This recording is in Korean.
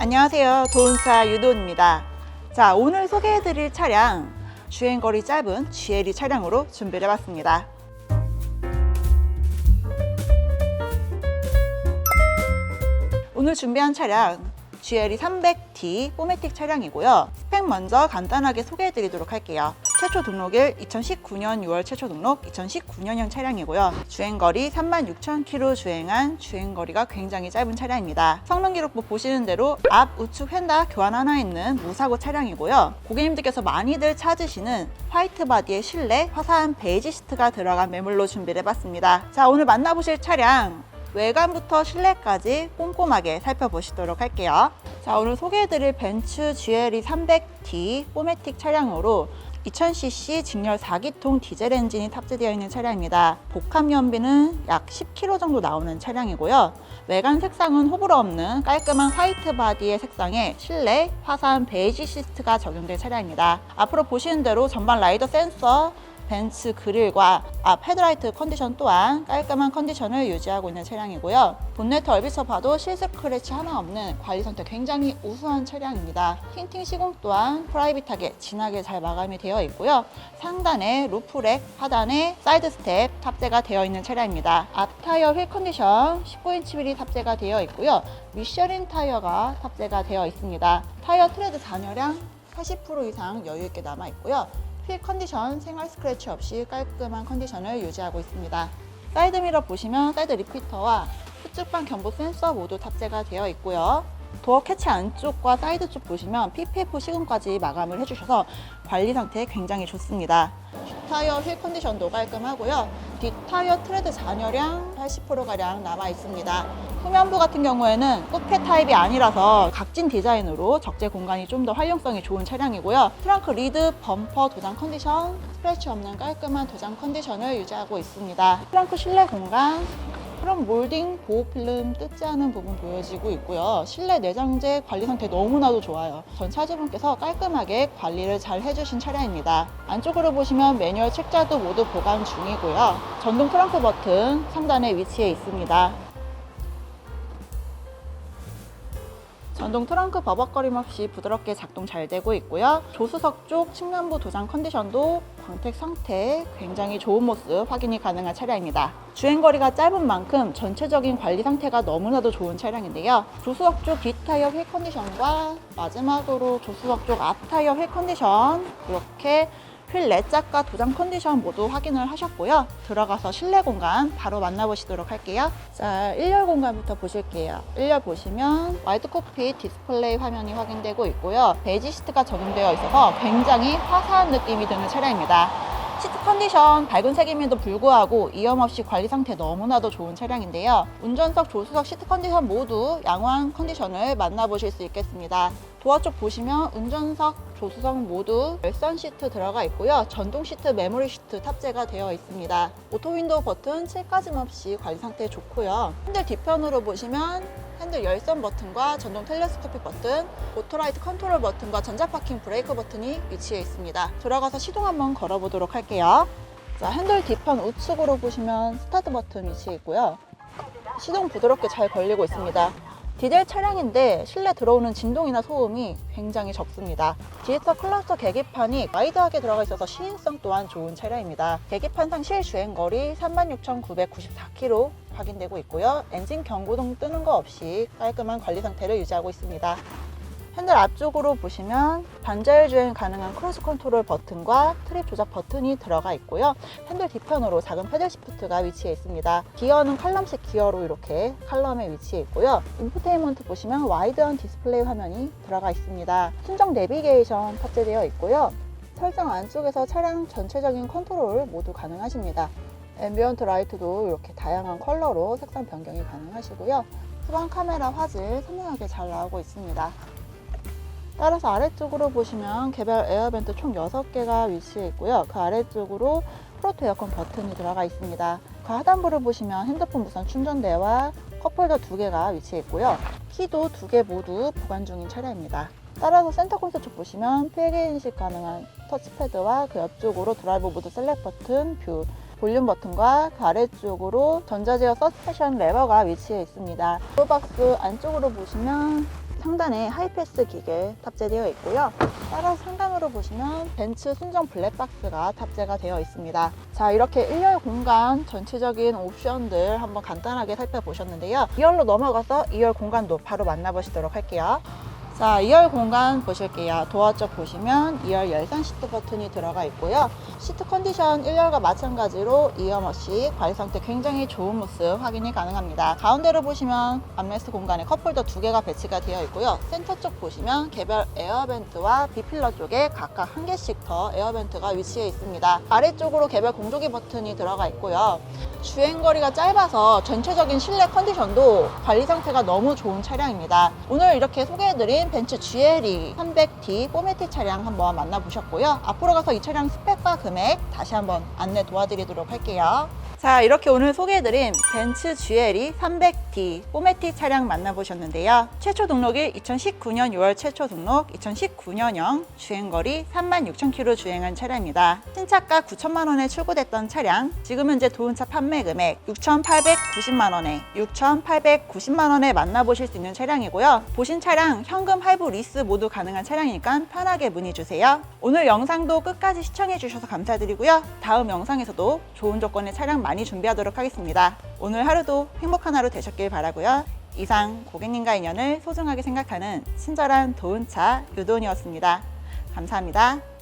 안녕하세요. 도운차 유도입니다. 자, 오늘 소개해드릴 차량 주행거리 짧은 GLE 차량으로 준비를 해봤습니다. 오늘 준비한 차량 GLE 300D 포매틱 차량이고요. 스펙 먼저 간단하게 소개해드리도록 할게요. 최초 등록일 2019년 6월 최초 등록 2019년형 차량이고요. 주행거리 36,000km 주행한 주행거리가 굉장히 짧은 차량입니다. 성능 기록부 보시는 대로 앞 우측 휀다 교환 하나 있는 무사고 차량이고요. 고객님들께서 많이들 찾으시는 화이트 바디의 실내 화사한 베이지 시트가 들어간 매물로 준비를 해봤습니다. 자 오늘 만나보실 차량 외관부터 실내까지 꼼꼼하게 살펴보시도록 할게요. 자, 오늘 소개해드릴 벤츠 GLE 300D 포매틱 차량으로 2000cc 직렬 4기통 디젤 엔진이 탑재되어 있는 차량입니다. 복합 연비는 약 10km 정도 나오는 차량이고요. 외관 색상은 호불호 없는 깔끔한 화이트 바디의 색상에 실내 화사한 베이지 시트가 적용된 차량입니다. 앞으로 보시는 대로 전방 라이더 센서, 벤츠 그릴과 앞 헤드라이트 컨디션 또한 깔끔한 컨디션을 유지하고 있는 차량이고요. 본네트 얼비쳐 봐도 실스크래치 하나 없는 관리 상태 굉장히 우수한 차량입니다. 틴팅 시공 또한 프라이빗하게 진하게 잘 마감이 되어 있고요. 상단에 루프렉, 하단에 사이드 스텝 탑재가 되어 있는 차량입니다. 앞 타이어 휠 컨디션 19인치 휠이 탑재가 되어 있고요. 미쉐린 타이어가 탑재가 되어 있습니다. 타이어 트레드 잔여량 80% 이상 여유 있게 남아 있고요. 휠 컨디션 생활 스크래치 없이 깔끔한 컨디션을 유지하고 있습니다. 사이드 미러 보시면 사이드 리피터와 후측방 견보 센서 모두 탑재가 되어 있고요. 도어 캐치 안쪽과 사이드 쪽 보시면 PPF 시공까지 마감을 해주셔서 관리 상태 굉장히 좋습니다. 타이어 휠 컨디션도 깔끔하고요. 뒷 타이어 트레드 잔여량 80%가량 남아 있습니다. 후면부 같은 경우에는 쿠페 타입이 아니라서 각진 디자인으로 적재 공간이 좀 더 활용성이 좋은 차량이고요. 트렁크 리드, 범퍼 도장 컨디션, 스크래치 없는 깔끔한 도장 컨디션을 유지하고 있습니다. 트렁크 실내 공간, 그럼 몰딩 보호 필름 뜯지 않은 부분 보여지고 있고요. 실내 내장재 관리 상태 너무나도 좋아요. 전 차주분께서 깔끔하게 관리를 잘 해주신 차량입니다. 안쪽으로 보시면 매뉴얼 책자도 모두 보관 중이고요. 전동 트렁크 버튼 상단에 위치해 있습니다. 전동 트렁크 버벅거림 없이 부드럽게 작동 잘 되고 있고요. 조수석 쪽 측면부 도장 컨디션도 광택 상태 굉장히 좋은 모습 확인이 가능한 차량입니다. 주행거리가 짧은 만큼 전체적인 관리 상태가 너무나도 좋은 차량인데요. 조수석 쪽 뒷타이어 휠 컨디션과 마지막으로 조수석 쪽 앞타이어 휠 컨디션 이렇게 휠 내짝과 도장 컨디션 모두 확인을 하셨고요. 들어가서 실내 공간 바로 만나보시도록 할게요. 자, 1열 공간부터 보실게요. 1열 보시면 와이드 코피 디스플레이 화면이 확인되고 있고요. 베이지 시트가 적용되어 있어서 굉장히 화사한 느낌이 드는 차량입니다. 시트 컨디션 밝은 색임에도 불구하고 이염 없이 관리 상태 너무나도 좋은 차량인데요. 운전석, 조수석 시트 컨디션 모두 양호한 컨디션을 만나보실 수 있겠습니다. 도어 쪽 보시면 운전석, 조수석 모두 열선 시트 들어가 있고요. 전동 시트, 메모리 시트 탑재가 되어 있습니다. 오토 윈도우 버튼 7까짐 없이 관리 상태 좋고요. 핸들 뒤편으로 보시면 핸들 열선 버튼과 전동 텔레스코픽 버튼, 오토라이트 컨트롤 버튼과 전자파킹 브레이크 버튼이 위치해 있습니다. 들어가서 시동 한번 걸어보도록 할게요. 자, 핸들 뒤편 우측으로 보시면 스타트 버튼 위치해 있고요. 시동 부드럽게 잘 걸리고 있습니다. 디젤 차량인데 실내 들어오는 진동이나 소음이 굉장히 적습니다. 디지털 클러스터 계기판이 와이드하게 들어가 있어서 시인성 또한 좋은 차량입니다. 계기판상 실주행 거리 36,994km 확인되고 있고요. 엔진 경고등 뜨는 거 없이 깔끔한 관리 상태를 유지하고 있습니다. 핸들 앞쪽으로 보시면 반자율 주행 가능한 크루즈 컨트롤 버튼과 트립 조작 버튼이 들어가 있고요. 핸들 뒤편으로 작은 패들 시프트가 위치해 있습니다. 기어는 칼럼식 기어로 이렇게 칼럼에 위치해 있고요. 인포테인먼트 보시면 와이드한 디스플레이 화면이 들어가 있습니다. 순정 내비게이션 탑재되어 있고요. 설정 안쪽에서 차량 전체적인 컨트롤 모두 가능하십니다. 앰비언트 라이트도 이렇게 다양한 컬러로 색상 변경이 가능하시고요. 후방 카메라 화질 선명하게 잘 나오고 있습니다. 따라서 아래쪽으로 보시면 개별 에어벤트 총 6개가 위치해 있고요. 그 아래쪽으로 프로토 에어컨 버튼이 들어가 있습니다. 그 하단부를 보시면 핸드폰 무선 충전대와 컵홀더 2개가 위치해 있고요. 키도 2개 모두 보관 중인 차량입니다. 따라서 센터 콘솔 쪽 보시면 필기 인식 가능한 터치패드와 그 옆쪽으로 드라이브 모드 셀렉 버튼, 뷰, 볼륨 버튼과 그 아래쪽으로 전자제어 서스펜션 레버가 위치해 있습니다. 도어박스 안쪽으로 보시면 상단에 하이패스 기계 탑재되어 있고요. 따라 상단으로 보시면 벤츠 순정 블랙박스가 탑재가 되어 있습니다. 자, 이렇게 1열 공간 전체적인 옵션들 한번 간단하게 살펴보셨는데요. 2열로 넘어가서 2열 공간도 바로 만나보시도록 할게요. 자, 2열 공간 보실게요. 도어 쪽 보시면 2열 열선 시트 버튼이 들어가 있고요. 시트 컨디션 1열과 마찬가지로 이어머시 과일 상태 굉장히 좋은 모습 확인이 가능합니다. 가운데로 보시면 암레스트 공간에 컵홀더 두 개가 배치가 되어 있고요. 센터 쪽 보시면 개별 에어벤트와 비필러 쪽에 각각 한 개씩 더 에어벤트가 위치해 있습니다. 아래쪽으로 개별 공조기 버튼이 들어가 있고요. 주행거리가 짧아서 전체적인 실내 컨디션도 관리 상태가 너무 좋은 차량입니다. 오늘 이렇게 소개해드린 벤츠 GLE 300D 포매티 차량 한번 만나보셨고요. 앞으로 가서 이 차량 스펙과 금액 다시 한번 안내 도와드리도록 할게요. 자, 이렇게 오늘 소개해드린 벤츠 GLE 300D 포매티 차량 만나보셨는데요. 최초 등록일 2019년 6월 최초 등록, 2019년형 주행거리 36,000km 주행한 차량입니다. 신차가 9천만 원에 출고됐던 차량, 지금 현재 도은차 판매 금액 6,890만 원에 6,890만 원에 만나보실 수 있는 차량이고요. 보신 차량 현금 할부 리스 모두 가능한 차량이니까 편하게 문의 주세요. 오늘 영상도 끝까지 시청해 주셔서 감사드리고요. 다음 영상에서도 좋은 조건의 차량 많이 준비하도록 하겠습니다. 오늘 하루도 행복한 하루 되셨길 바라고요. 이상 고객님과 인연을 소중하게 생각하는 친절한 도은차 유도은이었습니다. 감사합니다.